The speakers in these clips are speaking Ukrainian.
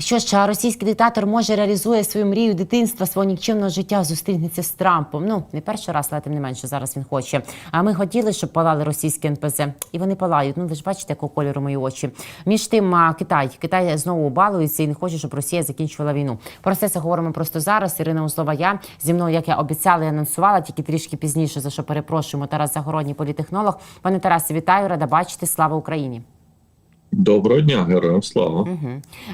Що ж, російський диктатор може реалізує свою мрію дитинства свого нікчемного життя, зустрінеться з Трампом. Ну не перший раз, але тим не менше зараз він хоче. А ми хотіли, щоб палали російські НПЗ, і вони палають. Ну ви ж бачите, якого кольору мої очі. Між тим, Китай Китай знову балується і не хоче, щоб Росія закінчувала війну. Про це це говоримо просто зараз. Ірина Узлова, я зі мною, як я обіцяла і анонсувала, тільки трішки пізніше за що перепрошуємо. Тарас Загородній політехнолог. Пане Тарасе, вітаю, рада бачити. Слава Україні. Доброго дня, героям слава.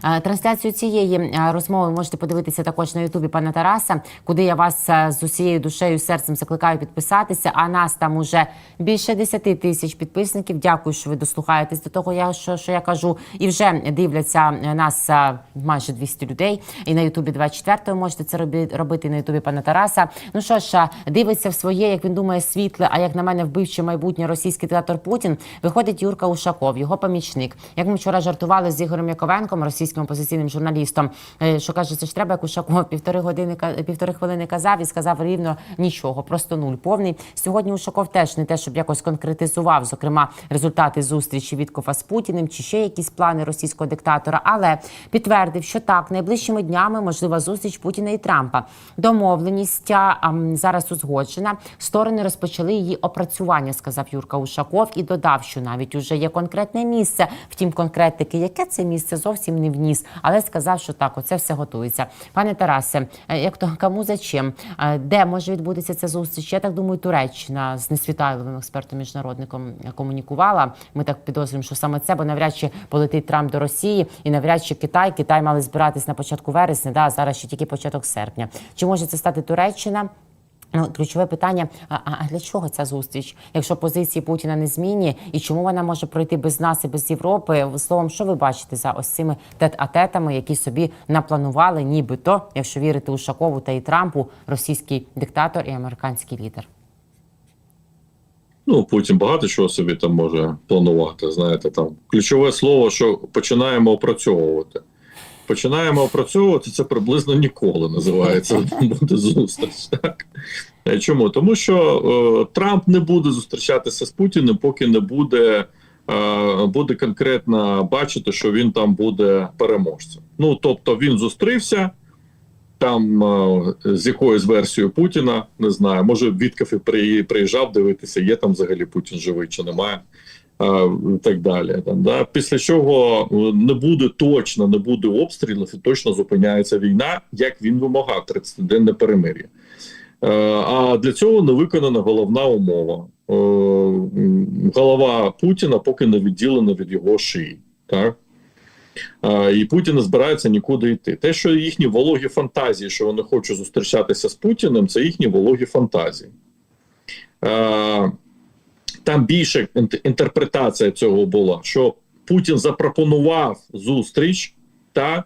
Е, Трансляцію цієї розмови можете подивитися також на Ютубі пана Тараса, куди я вас з усією душею серцем закликаю підписатися. А нас там уже більше 10 тисяч підписників. Дякую, що ви дослухаєтесь до того, я що, що я кажу. І вже дивляться нас майже 200 людей. І на Ютубі 24 можете це робити і на Ютубі пана Тараса. Ну що ж, дивиться в своє, як він думає, світле. А як на мене, вбивче майбутнє російський диктатор Путін. Виходить Юрка Ушаков, його помічник. Як ми вчора жартували з Ігорем Яковенком, російським опозиційним журналістом, е, що каже, це ж треба як Ушаков півтори години півтори хвилини казав і сказав рівно нічого, просто нуль повний. Сьогодні Ушаков теж не те, щоб якось конкретизував, зокрема, результати зустрічі Віткофа з Путіним чи ще якісь плани російського диктатора, але підтвердив, що так найближчими днями можлива зустріч Путіна і Трампа. Домовленість а, зараз узгоджена. Сторони розпочали її опрацювання, сказав Юрка Ушаков, і додав, що навіть уже є конкретне місце. Втім, конкретики, яке це місце зовсім не вніс, але сказав, що так, оце все готується. Пане Тарасе, е, як то кому за чим? Е, Де може відбутися ця зустріч? Я так думаю, Туреччина з несвітайловим експертом міжнародником комунікувала. Ми так підозрюємо, що саме це, бо навряд чи полетить Трамп до Росії, і навряд чи Китай. Китай мали збиратись на початку вересня, да, зараз ще тільки початок серпня. Чи може це стати Туреччина? Ну, ключове питання: а, а для чого ця зустріч? Якщо позиції Путіна не змінні, і чому вона може пройти без нас і без Європи? Словом, що ви бачите за ось цими тет-а-тетами, які собі напланували, нібито, якщо вірити Ушакову та і Трампу, російський диктатор і американський лідер? Ну, Путін багато чого собі там може планувати. Знаєте, там ключове слово, що починаємо опрацьовувати. Починаємо опрацьовувати це приблизно ніколи називається буде зустріч. Так? Е, Чому? Тому що е, Трамп не буде зустрічатися з Путіним, поки не буде, е, буде конкретно бачити, що він там буде переможцем. Ну тобто він зустрівся там е, з якоюсь версією Путіна, не знаю, може Вітков і при- приїжджав дивитися, є там взагалі Путін живий чи немає. І так далі. Там, да? Після чого е, не буде точно, не буде обстрілів і точно зупиняється війна, як він вимагав 30-денне перемир'я. Е, А для цього не виконана головна умова. Е, Голова Путіна поки не відділена від його шиї. Так? І Путін не збирається нікуди йти. Те, що їхні вологі фантазії, що вони хочуть зустрічатися з Путіним, це їхні вологі фантазії. Е, Там більше інтерпретація цього була, що Путін запропонував зустріч, так,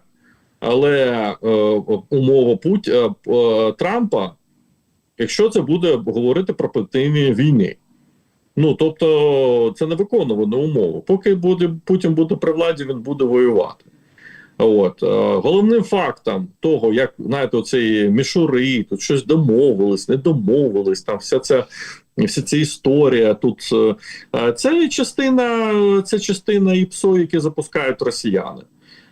але е, умова Пут... е, е, Трампа, якщо це буде говорити про припинення війни. Ну тобто це не виконувана умова. Поки буде Путін буде при владі, він буде воювати. От е, головним фактом того, як знаєте, оцеї мішури, тут щось домовились, не домовились, там вся ця вся ця історія. Тут е, е, це частина, це частина ІПСО, які запускають росіяни.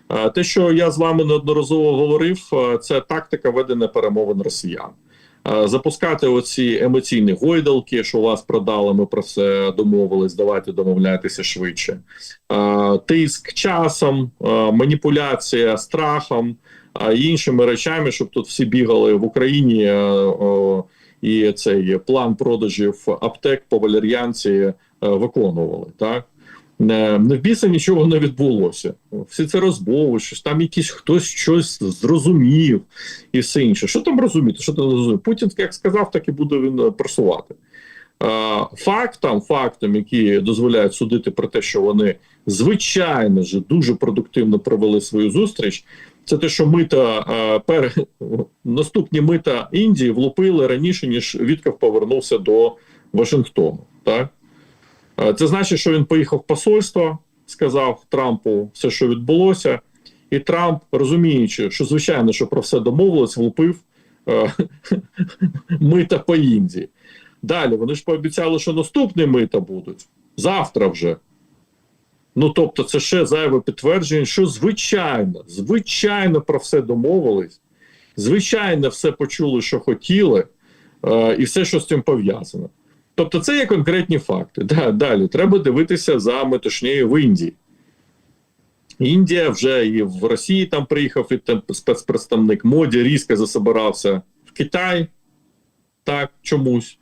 Е, Те, що я з вами неодноразово говорив, це тактика ведення перемовин росіян. Запускати оці емоційні гойдалки, що вас продали, ми про все домовились. Давайте домовляйтеся швидше. Тиск часом, маніпуляція страхом і іншими речами, щоб тут всі бігали в Україні. Е, е, І цей план продажів аптек по валер'янці е, виконували. Так не, не в біса нічого не відбулося. Всі це розмови, щось там якийсь хтось щось зрозумів і все інше. Що там розуміти? Що там розуміти? Путін, як сказав, так і буде він е, просувати. Е, Фактам, фактам, які дозволяють судити про те, що вони звичайно ж дуже продуктивно провели свою зустріч. Це те, що мита пер наступні мита Індії влупили раніше ніж Вітков повернувся до Вашингтону. Так це значить, що він поїхав в посольство, сказав Трампу все, що відбулося, і Трамп, розуміючи, що звичайно, що про все домовилось, влупив е, мита по Індії. Далі вони ж пообіцяли, що наступні мита будуть завтра вже. Ну тобто, це ще зайве підтвердження, що звичайно, звичайно про все домовились, звичайно, все почули, що хотіли, е, і все, що з цим пов'язано. Тобто, це є конкретні факти. Да, далі треба дивитися за метушнею в Індії. Індія вже і в Росії там приїхав і там спецпредставник моді різко засобирався в Китай. Так, чомусь.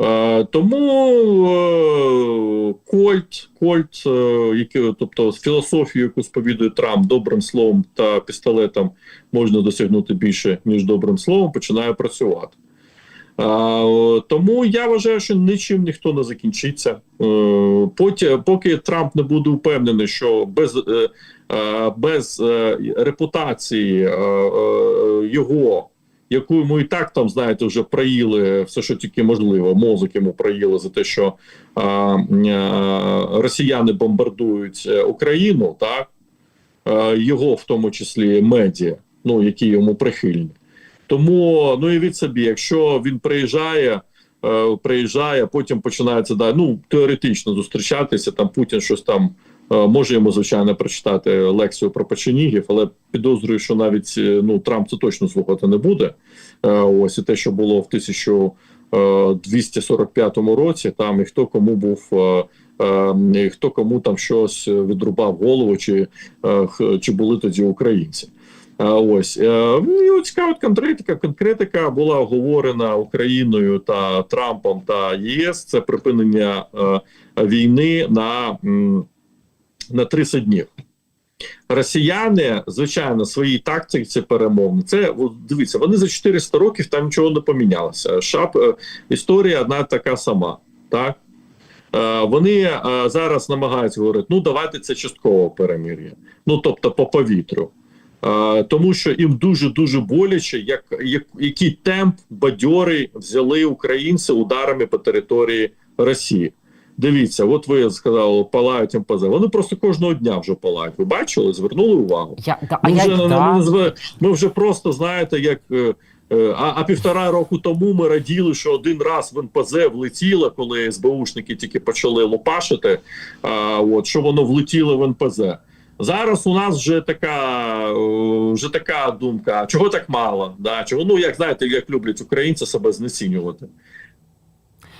Е, тому е, Кольт, Кольт, е, який, тобто філософію, яку сповідує Трамп добрим словом та пістолетом можна досягнути більше, ніж добрим словом, починає працювати. Тому я вважаю, що нічим ніхто не закінчиться. Е, поки, Трамп не буде впевнений, що без, без репутації його яку йому і так там, знаєте, вже проїли все, що тільки можливо. Мозок йому проїли за те, що а, а, росіяни бомбардують е, Україну, так а, його в тому числі медіа, ну які йому прихильні. Тому ну і від собі, якщо він приїжджає. е, Приїжджає, потім починається да, ну теоретично зустрічатися. Там Путін щось там е, може йому звичайно прочитати лекцію про печенігів, але підозрюю, що навіть е, ну Трамп це точно слухати не буде. Е, Ось і те, що було в 1245 році, там і хто кому був. Хто кому там щось відрубав голову, чи, чи були тоді українці? Ось е, і цікава от конкретика. Конкретика була оговорена Україною та Трампом та ЄС. Це припинення війни на, на 30 днів. Росіяни, звичайно, своїй тактиці перемовні. Це дивіться, вони за 400 років там нічого не помінялося. Шап е, історія одна така сама. Так е, вони е, зараз намагаються говорити: ну давайте це часткове перемир'я. Ну тобто по повітрю. Тому що їм дуже дуже боляче, як, як який темп бадьорий взяли українці ударами по території Росії. Дивіться, от ви сказали, палають МПЗ. Вони просто кожного дня вже палають. Ви бачили, звернули увагу. Я, да, а Ми я, вже, ну, да. ми, ми вже просто знаєте, як е, е, а, а півтора року тому ми раділи, що один раз в НПЗ влетіло, коли СБУшники тільки почали лопашити. А, от що воно влетіло в НПЗ. Зараз у нас вже така е, вже така думка: чого так мало? Да? Чого ну як знаєте, як люблять українці себе знецінювати.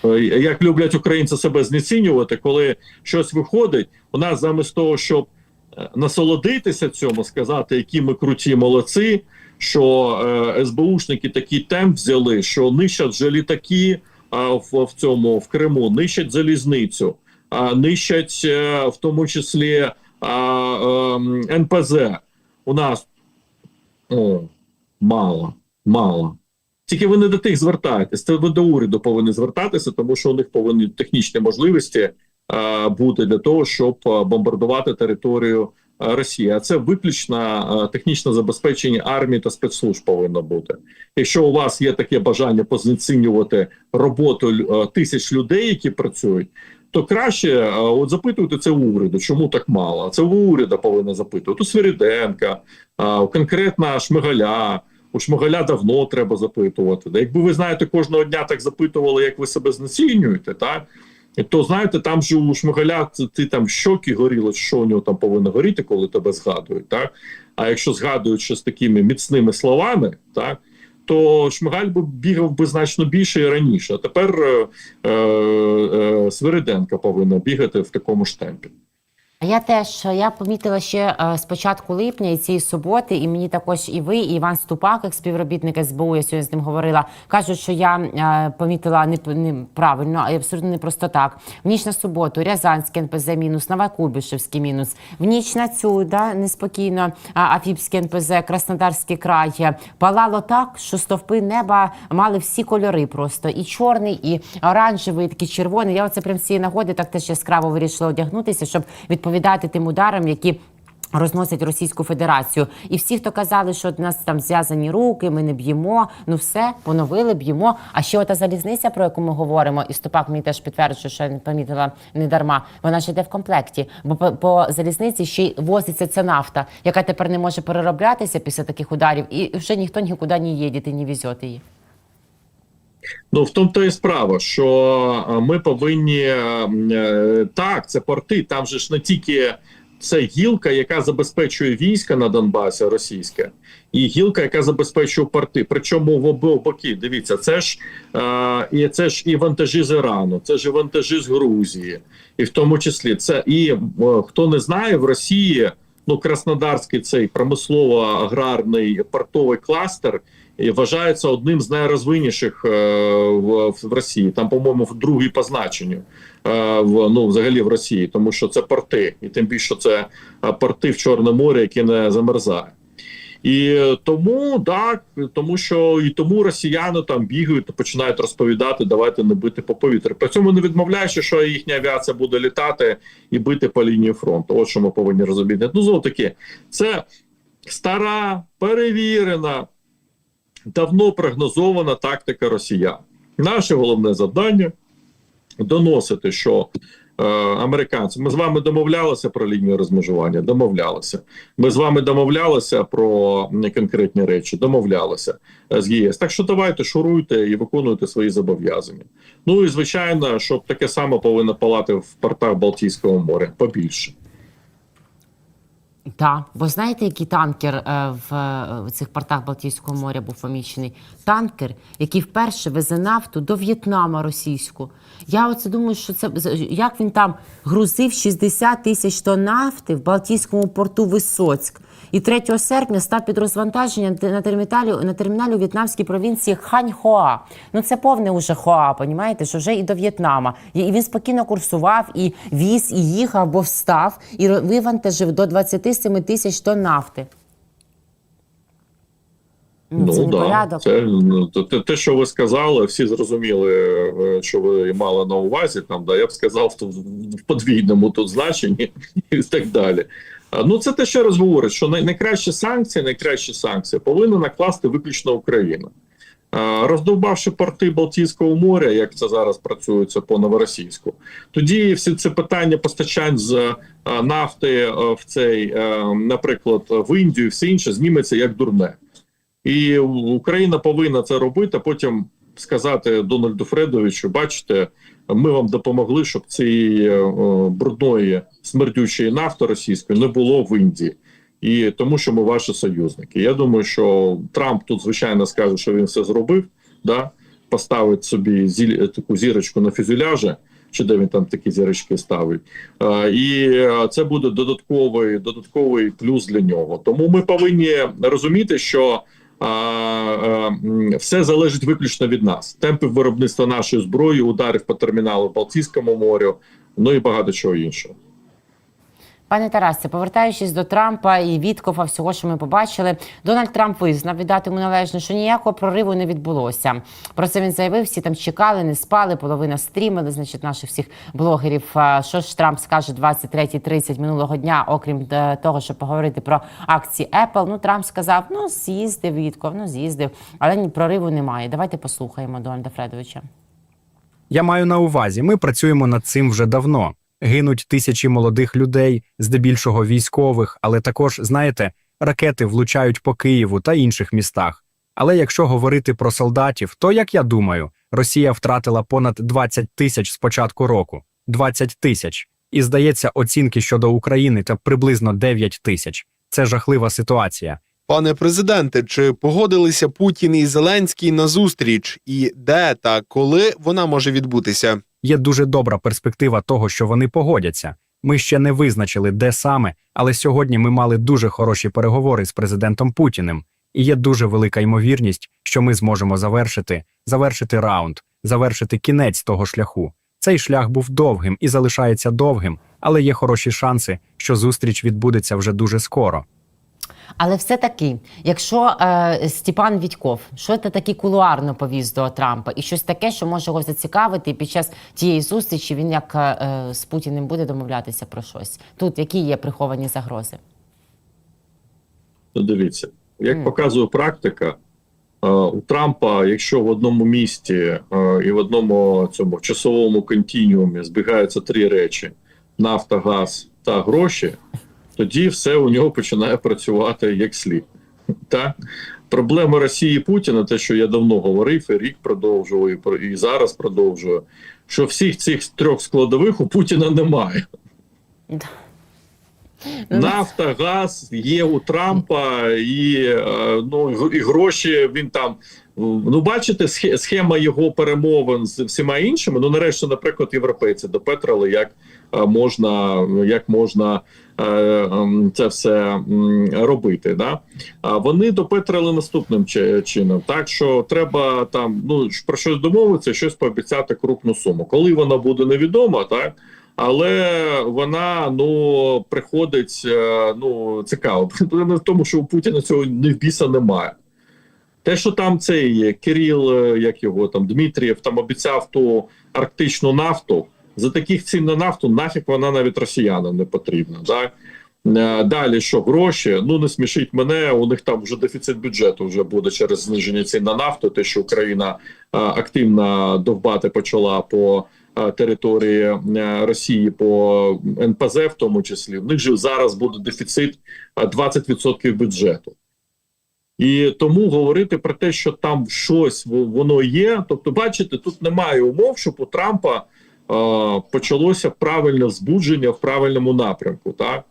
Е, Як люблять українці себе знецінювати, коли щось виходить, у нас замість того, щоб е, насолодитися цьому, сказати, які ми круті молодці, що е, СБУшники такий темп взяли, що нищать вже літаки а, в, в цьому в Криму, нищать залізницю, а, нищать е, в тому числі а, ем, НПЗ. У нас о, мало, мало. Тільки ви не до тих звертаєтесь. Це ви до уряду повинні звертатися, тому що у них повинні технічні можливості е, бути для того, щоб бомбардувати територію Росії. А це виключно технічне забезпечення армії та спецслужб повинно бути. Якщо у вас є таке бажання позиціонувати роботу тисяч людей, які працюють. То краще от запитуйте це уряду, чому так мало. Це у уряду повинно запитувати. У Свириденка, конкретно Шмигаля. У Шмигаля давно треба запитувати. Да Якби ви знаєте, кожного дня так запитували, як ви себе знецінюєте, так то знаєте, там же у Шмигаля ти, там щоки горіли, що у нього там повинно горіти, коли тебе згадують. Так? А якщо згадують ще з такими міцними словами, так то Шмигаль би бігав би значно більше і раніше. А тепер е, е, е, Свириденка повинна бігати в такому ж темпі. Я теж я помітила ще е, з початку липня і цієї суботи, і мені також і ви, і Іван Ступак, як співробітник СБУ, я сьогодні з ним говорила. кажуть, що я е, помітила не, правильно, а абсолютно не просто так. В ніч на суботу Рязанське НПЗ мінус, Новокуйбишевський мінус. В ніч на цю да неспокійно а, Афіпське НПЗ, Краснодарський край е, палало так, що стовпи неба мали всі кольори просто і чорний, і оранжевий, і такий червоний. Я оце прям з цієї нагоди так теж яскраво вирішила одягнутися, щоб відповідати тим ударам, які. Розносять Російську Федерацію, і всі, хто казали, що в нас там зв'язані руки, ми не б'ємо. Ну все поновили, б'ємо. А ще ота залізниця, про яку ми говоримо, і Стопак мені теж підтверджує, що я не помітила не дарма. Вона ж йде в комплекті, бо по, по залізниці ще й возиться ця нафта, яка тепер не може перероблятися після таких ударів, і вже ніхто нікуди не їде, і не везете її. Ну в тому то і справа, що е, ми повинні е, так, це порти. Там же ж не тільки це гілка, яка забезпечує війська на Донбасі російське, і гілка, яка забезпечує порти. Причому в обох боки. Дивіться, це ж е, і це ж і вантажі з Ірану, це ж і вантажі з Грузії, і в тому числі це і е, хто не знає в Росії. Ну, Краснодарський цей промислово-аграрний портовий кластер і вважається одним з найрозвинніших е, в, в Росії. Там, по-моєму, в другій по значенню е, в ну взагалі в Росії, тому що це порти, і тим більше це е, порти в Чорне море, яке не замерзає. І тому так, тому що і тому росіяни там бігають починають розповідати, давайте не бити по повітрю. При цьому не відмовляючи, що їхня авіація буде літати і бити по лінії фронту. От що ми повинні розуміти. Ну знову таки, це стара, перевірена, давно прогнозована тактика росіян. Наше головне завдання доносити, що е, американці, ми з вами домовлялися про лінію розмежування, домовлялися. Ми з вами домовлялися про конкретні речі, домовлялися е, з ЄС. Так що давайте шуруйте і виконуйте свої зобов'язання. Ну і звичайно, щоб таке саме повинно палати в портах Балтійського моря побільше. Так, бо знаєте, який танкер е, в, в цих портах Балтійського моря був помічений? Танкер, який вперше везе нафту до В'єтнама російську. Я оце думаю, що це як він там грузив 60 тисяч тонн нафти в Балтійському порту Висоцьк. І 3 серпня став під розвантаження на терміналі, на терміналі у в'єтнамській провінції Ханьхоа. Ну це повне уже Хоа, понімаєте, що вже і до В'єтнама. І він спокійно курсував, і віз, і їхав, бо встав, і вивантажив до 27 тисяч тонн нафти. Ну, це да, це ну, те, те, що ви сказали, всі зрозуміли, е, що ви мали на увазі. Там да я б сказав в подвійному тут значенні і так далі. А, Ну це те, що раз говорить, що най, найкращі санкції, найкращі санкції повинна накласти виключно Україна. Роздовбавши порти Балтійського моря, як це зараз працюється по новоросійську, тоді всі ці питання постачань з е, нафти е, в цей, е, наприклад, в Індію, все інше зніметься як дурне. І Україна повинна це робити, а потім сказати Дональду Фредовичу: бачите, ми вам допомогли, щоб цієї е, брудної смердючої нафти російської не було в Індії. І тому, що ми ваші союзники. Я думаю, що Трамп тут звичайно скаже, що він все зробив, да поставить собі зіль, таку зірочку на фюзеляжі, чи де він там такі зірочки ставить. Е, І е, це буде додатковий, додатковий плюс для нього. Тому ми повинні розуміти, що а, а, все залежить виключно від нас. Темпи виробництва нашої зброї, ударів по терміналу Балтійському морю, ну і багато чого іншого. Пане Тарасе, повертаючись до Трампа і Віткофа, всього, що ми побачили, Дональд Трамп визнав віддати йому належне, що ніякого прориву не відбулося. Про це він заявив. Всі там чекали, не спали. Половина стрімили, значить, наших всіх блогерів. Що ж Трамп скаже 23.30 минулого дня, окрім е, того, щоб поговорити про акції Apple. Ну Трамп сказав: ну з'їздив Вітков, ну з'їздив, але ні прориву немає. Давайте послухаємо Дональда Фредовича. Я маю на увазі, ми працюємо над цим вже давно. Гинуть тисячі молодих людей, здебільшого військових, але також, знаєте, ракети влучають по Києву та інших містах. Але якщо говорити про солдатів, то як я думаю, Росія втратила понад 20 тисяч з початку року. 20 тисяч. І здається, оцінки щодо України та приблизно 9 тисяч. Це жахлива ситуація. Пане президенте, чи погодилися Путін і Зеленський на зустріч, і де та коли вона може відбутися? Є дуже добра перспектива того, що вони погодяться. Ми ще не визначили, де саме, але сьогодні ми мали дуже хороші переговори з президентом Путіним, і є дуже велика ймовірність, що ми зможемо завершити, завершити раунд, завершити кінець того шляху. Цей шлях був довгим і залишається довгим, але є хороші шанси, що зустріч відбудеться вже дуже скоро. Але все-таки, якщо е, Степан Відьков, що це таки кулуарно повіз до Трампа, і щось таке, що може його зацікавити, і під час тієї зустрічі він як е, з Путіним буде домовлятися про щось. Тут які є приховані загрози? Ну, дивіться, як Мгм. показує практика, е, у Трампа, якщо в одному місті е, і в одному цьому часовому континіумі збігаються три речі: нафта, газ та гроші, тоді все у нього починає працювати як слід. Так? Проблема Росії і Путіна, те, що я давно говорив, і рік продовжував, і, і зараз продовжую, що всіх цих трьох складових у Путіна немає. Ну, Нафта, газ є у Трампа, і, е, ну, і гроші він там. Ну, бачите, схема його перемовин з всіма іншими. Ну, нарешті, наприклад, європейці допетрили, як е, можна, як можна е, ем, це все робити. Да? А вони допетрили наступним чином. Так що треба там ну про щось домовитися, щось пообіцяти крупну суму. Коли вона буде невідома, так. Але вона ну приходить е, ну цікаво. Проблема в тому, що у Путіна цього не в біса немає. Те, що там цей Кирил, е, як його там Дмитрієв там обіцяв ту арктичну нафту. За таких цін на нафту нафіг вона навіть росіянам не потрібна. Так? Е, Далі що гроші? Ну не смішіть мене. У них там вже дефіцит бюджету вже буде через зниження цін на нафту. Те, що Україна е, активно довбати почала по території е, Росії по НПЗ, в тому числі. В них же зараз буде дефіцит е, 20% бюджету. І тому говорити про те, що там щось воно є. Тобто, бачите, тут немає умов, щоб у Трампа е, почалося правильне збудження в правильному напрямку. Так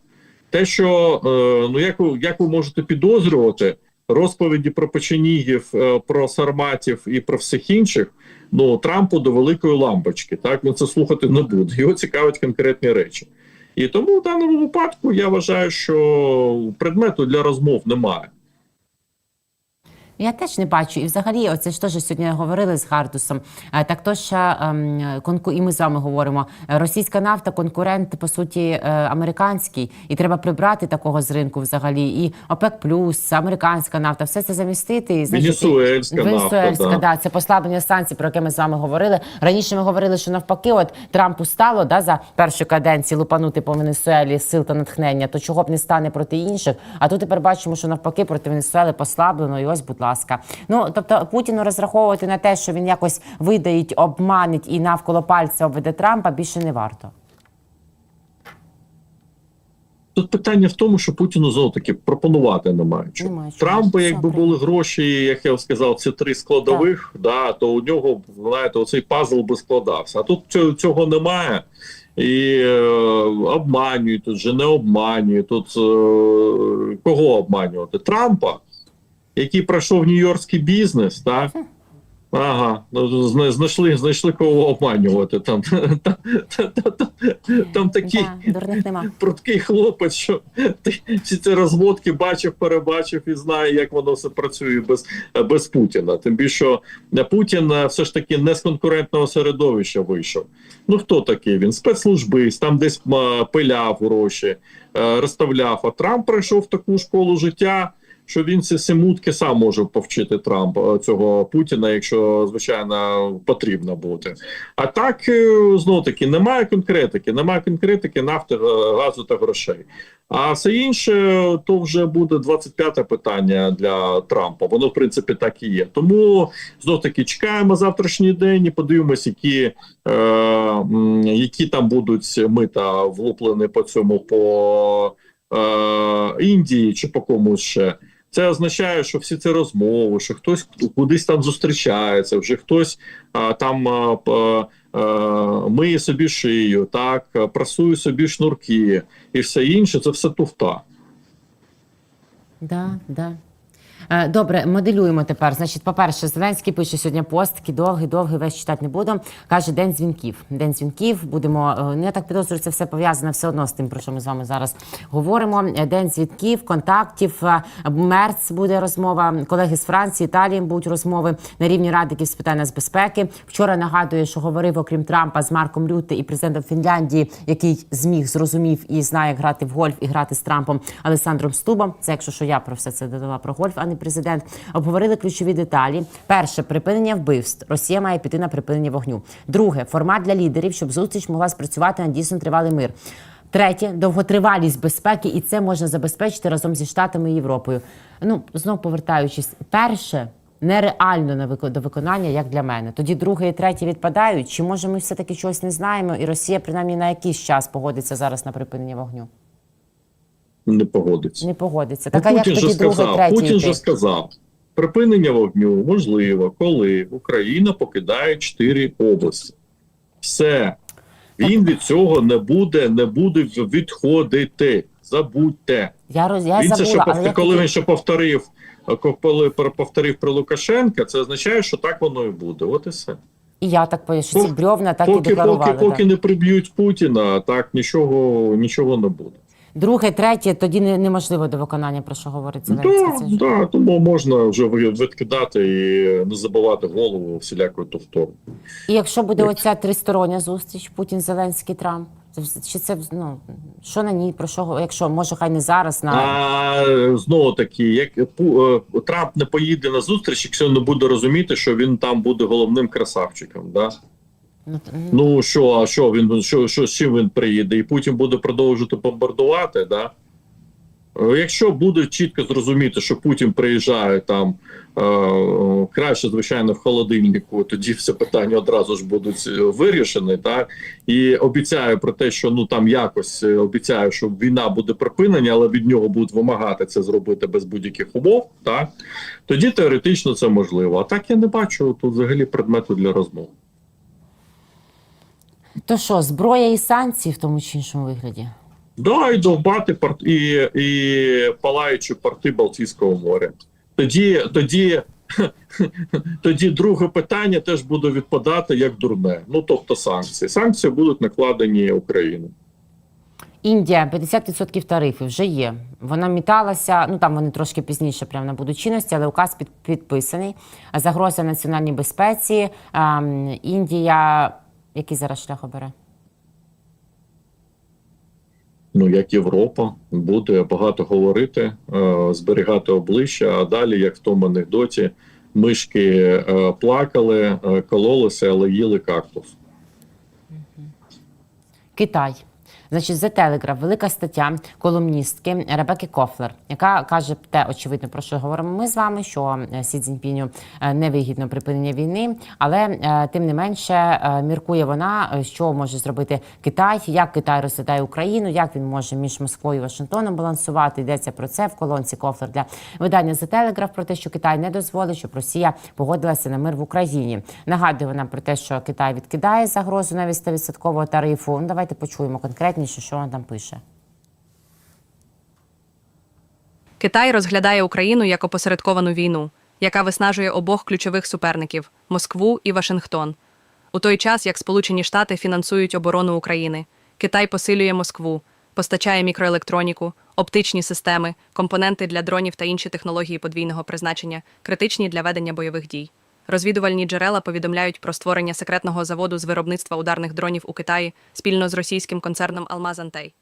те, що е, ну як ви як ви можете підозрювати розповіді про печенігів, е, про сарматів і про всіх інших, ну Трампу до великої лампочки. Так він це слухати не буде. Його цікавить конкретні речі. І тому в даному випадку я вважаю, що предмету для розмов немає. Я теж не бачу. І взагалі, оце ж теж сьогодні говорили з Гардусом. е, Так то що ем, конку... і ми з вами говоримо. е, Російська нафта конкурент, по суті, е, американський, і треба прибрати такого з ринку взагалі. І ОПЕК плюс, американська нафта, все це замістити. Венесуельська нафта, Венесуельська, да. да. це послаблення санкцій, про яке ми з вами говорили. Раніше ми говорили, що навпаки, от Трампу стало да, за першу каденцію лупанути по Венесуелі сил та натхнення, то чого б не стане проти інших. А тут тепер бачимо, що навпаки проти Венесуели послаблено. І ось, будь ласка. Ну тобто Путіну розраховувати на те, що він якось видаїть, обманить і навколо пальця обведе Трампа, більше не варто. Тут питання в тому, що Путіну знову таки пропонувати немає чого. Немає чого. Трампа, якби були гроші, як я сказав, ці три складових, да, то у нього знаєте, оцей пазл би складався. А тут цього, цього немає. І е, обманюють тут же не обманюють. Тут е, кого обманювати? Трампа, який пройшов нью-йоркський бізнес, так? Ага, ну, знайшли, знайшли кого обманювати. Там, там, там, там, там такі Да, пруткий хлопець, що ти всі ці розводки бачив, перебачив і знає, як воно все працює без, без Путіна. Тим більше що Путін е, все ж таки не з конкурентного середовища вийшов. Ну хто такий? Він спецслужбист, там десь пиляв гроші, е, розставляв. А Трамп пройшов таку школу життя. Що він ці семутки сам може повчити Трампа цього Путіна, якщо звичайно потрібно бути. А так знову таки немає конкретики, немає конкретики нафти, е, газу та грошей. А все інше то вже буде 25-те питання для Трампа. Воно в принципі так і є. Тому знов таки чекаємо завтрашній день і подивимось, які, е, які там будуть мита влуплені по цьому по е, Індії чи по комусь ще. Це означає, що всі ці розмови, що хтось кудись там зустрічається, вже хтось а, там а, а, миє собі шию, так прасує собі шнурки і все інше. Це все туфта. Да, да. Е, Добре, моделюємо тепер. Значить, по-перше, Зеленський пише сьогодні пост, такий довгий, довгий, весь читати не буду. Каже, день дзвінків. День дзвінків. Будемо е, ну, я так підозрюю, це все пов'язане все одно з тим, про що ми з вами зараз говоримо. Е, День дзвінків, контактів. Мерц буде розмова. Колеги з Франції, Італії будуть розмови на рівні радиків з питань нацбезпеки. Вчора нагадую, що говорив окрім Трампа з Марком Рютте і президентом Фінляндії, який зміг зрозумів і знає як грати в гольф і грати з Трампом Олександром Стубом. Це якщо що я про все це додала про гольф, а не президент. Обговорили ключові деталі. Перше припинення вбивств. Росія має піти на припинення вогню. Друге формат для лідерів, щоб зустріч могла спрацювати на дійсно тривалий мир. Третє довготривалість безпеки, і це можна забезпечити разом зі штатами і Європою. Ну знов повертаючись, перше нереально до виконання, як для мене. Тоді друге і третє відпадають. Чи може ми все таки чогось не знаємо, і Росія принаймні на якийсь час погодиться зараз на припинення вогню? Не погодиться. Не погодиться. Ну, Так а як Путін же другий, сказав, третій Путін йти? же сказав, припинення вогню можливо, коли Україна покидає чотири області. Все. Він від цього не буде, не буде відходити. Забудьте. Я роз я він це ще забула, але коли тоді- він ще повторив, е, коли повторив про Лукашенка, це означає, що так воно і буде. От і все. і я так поняла, що ці Поки- брьовна так і декларували. поки, поки не приб'ють Путіна, так нічого, нічого не буде. Друге, третє, тоді не, неможливо до виконання, про що говорить Зеленський. Да, да, тому можна вже відкидати і не забивати голову всілякою товтору. І якщо буде Як- оця тристороння зустріч Путін, Зеленський, Трамп, чи це ну що на ній, про що якщо може хай не зараз на А знову таки, як е, Трамп не поїде на зустріч, якщо не буде розуміти, що він там буде головним красавчиком. Да? Ну, що, а що він що, що з чим він приїде? І Путін буде продовжувати бомбардувати, да? Якщо буде чітко зрозуміти, що Путін приїжджає там е, краще, звичайно, в холодильнику, тоді все питання одразу ж будуть е, вирішені. Так і обіцяю про те, що ну там якось е, обіцяю, що війна буде припинена, але від нього будуть вимагати це зробити без будь-яких умов. Так тоді теоретично це можливо. А так я не бачу тут взагалі предмету для розмов. То що, зброя і санкції в тому чи іншому вигляді? Да, і довбати порт і, і палаючі порти Балтійського моря. Тоді, тоді, тоді друге питання теж буде відпадати як дурне. Ну тобто санкції. Санкції будуть накладені Україні. Індія 50% тарифів вже є. Вона міталася. Ну там вони трошки пізніше прямо набудуть чинності, але указ під, підписаний. Загроза національній безпеці. Ем, Індія, який зараз шлях обере? Ну як Європа буде багато говорити, е, зберігати обличчя. А далі, як в тому анекдоті, мишки е, плакали, е, кололися, але їли кактус. Китай. Значить, The Telegraph, велика стаття колумністки Ребекки Кофлер, яка каже те, очевидно, про що говоримо ми з вами, що е, Сі Цзіньпіню е, невигідно припинення війни, але е, тим не менше міркує вона, що може зробити Китай, як Китай розглядає Україну, як він може між Москвою і Вашингтоном балансувати. Йдеться про це в колонці Кофлер для видання The Telegraph про те, що Китай не дозволить, щоб Росія погодилася на мир в Україні. Нагадує вона про те, що Китай відкидає загрозу навіть 100% тарифу. Ну, давайте почуємо конкретніше, що вона там пише. Китай розглядає Україну як опосередковану війну, яка виснажує обох ключових суперників Москву і Вашингтон. У той час, як Сполучені Штати фінансують оборону України, Китай посилює Москву, постачає мікроелектроніку, оптичні системи, компоненти для дронів та інші технології подвійного призначення, критичні для ведення бойових дій. Розвідувальні джерела повідомляють про створення секретного заводу з виробництва ударних дронів у Китаї спільно з російським концерном Алмаз-Антей.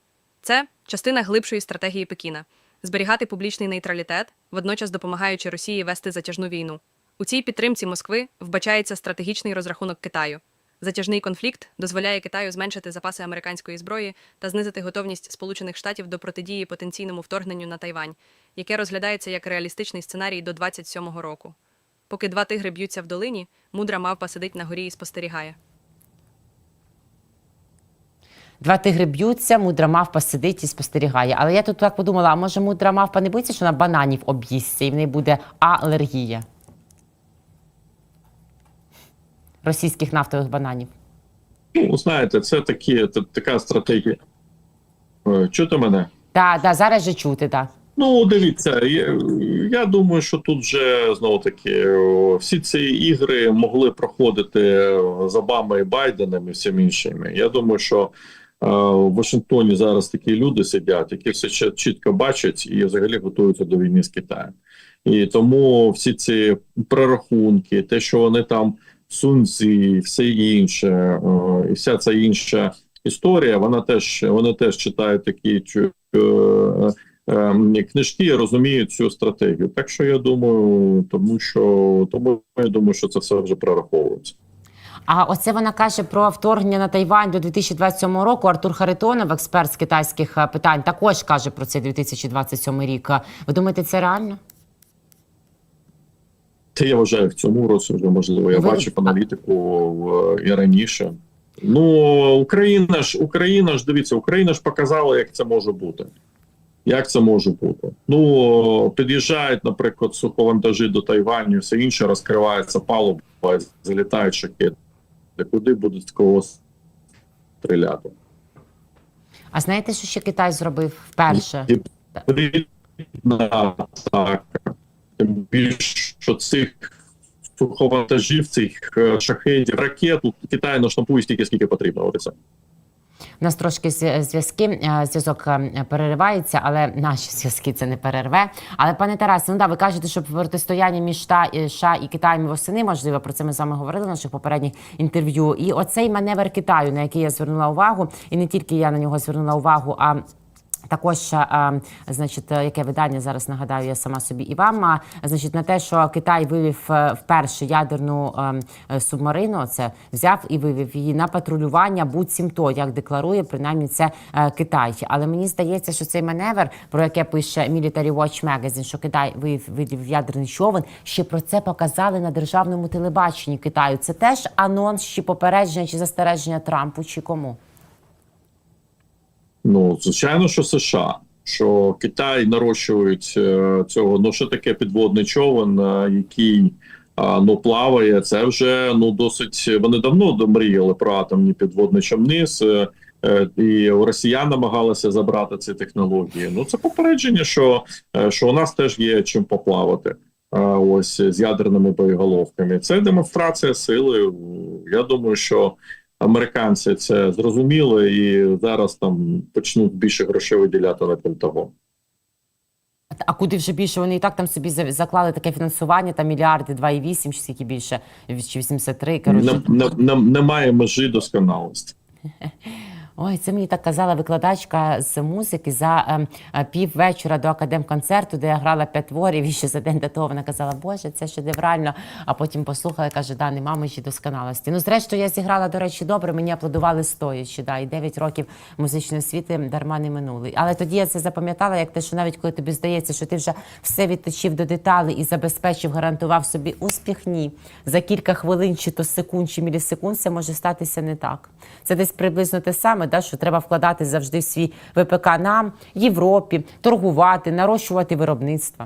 Це частина глибшої стратегії Пекіна зберігати публічний нейтралітет, водночас допомагаючи Росії вести затяжну війну. У цій підтримці Москви вбачається стратегічний розрахунок Китаю. Затяжний конфлікт дозволяє Китаю зменшити запаси американської зброї та знизити готовність Сполучених Штатів до протидії потенційному вторгненню на Тайвань, яке розглядається як реалістичний сценарій до 27-го року. Поки два тигри б'ються в долині, мудра мавпа сидить на горі і спостерігає. Два тигри б'ються, мудра мавпа сидить і спостерігає. Але я тут так подумала: а може мудра мавпа не боїться, що вона бананів об'їсться і в неї буде алергія російських нафтових бананів. Ну, знаєте, це такі, та- така стратегія. Е, Чути мене? Так, да, зараз же чути, так. Ну, дивіться, я думаю, що тут вже знову таки всі ці ігри могли проходити з Обамою і Байденом і всім іншими. Я думаю, що е, в Вашингтоні зараз такі люди сидять, які все чіт- чітко бачать і взагалі готуються до війни з Китаєм. І тому всі ці прорахунки, те, що вони там сунці, все інше, е, і вся ця інша історія, вона теж вони теж читають такі е, книжки розуміють цю стратегію. Так що я думаю, тому що тому я думаю, що це все вже прораховується. А оце вона каже про вторгнення на Тайвань до 2027 року. Артур Харитонов, експерт з китайських е, питань, також каже про це 2027 рік. Ви думаєте, це реально? Це я вважаю в цьому році вже можливо. Я Ви- бачив аналітику і раніше. Ну Україна ж Україна ж дивіться, Україна ж показала, як це може бути. Як це може бути? Ну під'їжджають, наприклад, суховантажі до Тайваню, все інше розкривається палуба, залітають шахети. Куди будуть кого стріляти? А знаєте, що ще Китай зробив вперше? Атака. Тим більше, що цих суховантажів, цих е, шахедів, ракет, Китай наштампує стільки, скільки потрібно. У нас трошки зв'язки, е, зв'язок е, переривається, але наші зв'язки це не перерве. Але пане Тарасе, ну да, ви кажете, що протистояння між Та- е, США і Китаєм восени, можливо, про це ми з вами говорили в наших попередніх інтерв'ю. І оцей маневр Китаю, на який я звернула увагу, і не тільки я на нього звернула увагу, а також, значить, е, яке видання зараз нагадаю я сама собі і вам. Значить, на те, що Китай вивів е, вперше ядерну е, субмарину, це взяв і вивів її на патрулювання, буцімто, як декларує принаймні це е, Китай. Але мені здається, що цей маневр, про яке пише Military Watch Magazine, що Китай вивів, вивів ядерний човен, ще про це показали на державному телебаченні Китаю. Це теж анонс чи попередження чи застереження Трампу, чи кому? Ну, звичайно, що США, що Китай нарощують е, цього. Ну, що таке підводний човен, е, який е, ну плаває. Це вже ну досить. Вони давно мріяли про атомні підводні човни. е, е, І росіян намагалися забрати ці технології. Ну це попередження, що, е, що у нас теж є чим поплавати. е, Ось з ядерними боєголовками. Це демонстрація сили. Я думаю, що американці це зрозуміли і зараз там почнуть більше грошей виділяти на Пентагон. А куди вже більше? Вони і так там собі заклали таке фінансування, там мільярди 2,8, чи скільки більше, чи 83, коротше. Не, не, не, немає межі досконалості. Ой, це мені так казала викладачка з музики за ем, е, піввечора до академконцерту, де я грала п'ять творів, і ще за день до того вона казала, Боже, це шедеврально. А потім послухала і каже, да, нема межі досконалості. Ну, зрештою, я зіграла, до речі, добре, мені аплодували стоячи. Да, і 9 років музичної освіти дарма не минули. Але тоді я це запам'ятала, як те, що навіть коли тобі здається, що ти вже все відточив до деталей і забезпечив, гарантував собі успіх, ні. За кілька хвилин, чи то секунд, чи мілісекунд, це може статися не так. Це десь приблизно те саме, да, що треба вкладати завжди в свій ВПК нам, Європі, торгувати, нарощувати виробництво.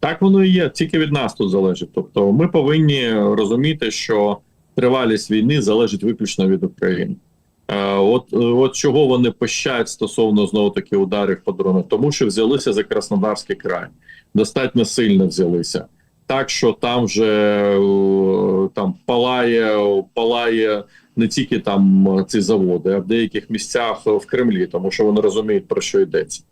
Так воно і є, тільки від нас тут залежить. Тобто ми повинні розуміти, що тривалість війни залежить виключно від України. Е, От, е, от чого вони пищать стосовно знову таки ударів по дронах, тому що взялися за Краснодарський край, достатньо сильно взялися. Так що там вже е, там палає, палає не тільки там е, ці заводи, а в деяких місцях в Кремлі, тому що вони розуміють про що йдеться.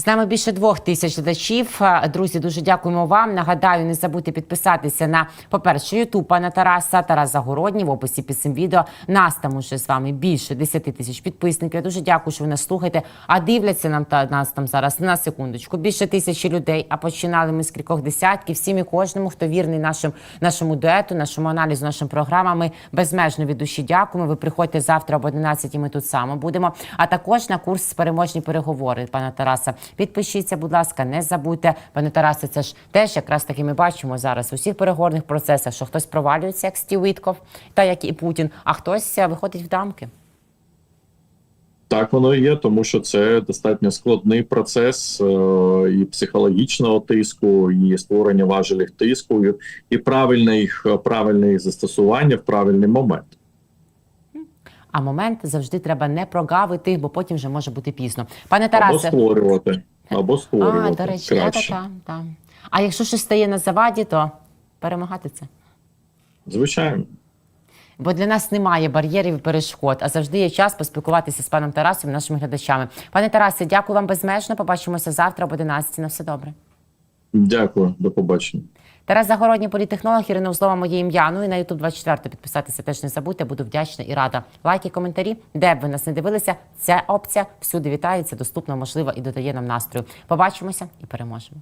З нами більше двох тисяч глядачів. Друзі, дуже дякуємо вам. Нагадаю, не забудьте підписатися на, по-перше, Ютуб пана Тараса, Тарас Загородній в описі під цим відео. Нас там уже з вами більше 10 тисяч підписників. Я дуже дякую, що ви нас слухаєте. А дивляться нам та нас там зараз на секундочку. Більше тисячі людей. А починали ми з кількох десятків. Всім і кожному, хто вірний нашим нашому дуету, нашому аналізу, нашим програмам. Ми безмежно від душі дякуємо. Ви приходьте завтра об 11 Ми тут само будемо. А також на курс переможні переговори пана Тараса. Підпишіться, будь ласка, не забудьте. Пане Тарасе, це ж теж якраз таки ми бачимо зараз у всіх переговорних процесах, що хтось провалюється, як Стів Вітков, та як і Путін, а хтось е, виходить в дамки. Так воно і є, тому що це достатньо складний процес е, і психологічного тиску, і створення важелів тиску, і правильне їх правильне їх застосування в правильний момент. А момент завжди треба не прогавити, бо потім вже може бути пізно. Пане Тарасе, Або створювати, або створювати а, до речі, краще. та, та, та. А якщо щось стає на заваді, то перемагати це. Звичайно. Бо для нас немає бар'єрів і перешкод, а завжди є час поспілкуватися з паном Тарасом і нашими глядачами. Пане Тарасе, дякую вам безмежно. Побачимося завтра об 11. На все добре. Дякую, до побачення. Тарас Загородній політехнолог, Ірина Узлова, моє ім'я. Ну і на Ютуб 24 підписатися теж не забудьте. Буду вдячна і рада. Лайки, коментарі, де б ви нас не дивилися. Ця опція всюди вітається, доступна, можлива і додає нам настрою. Побачимося і переможемо.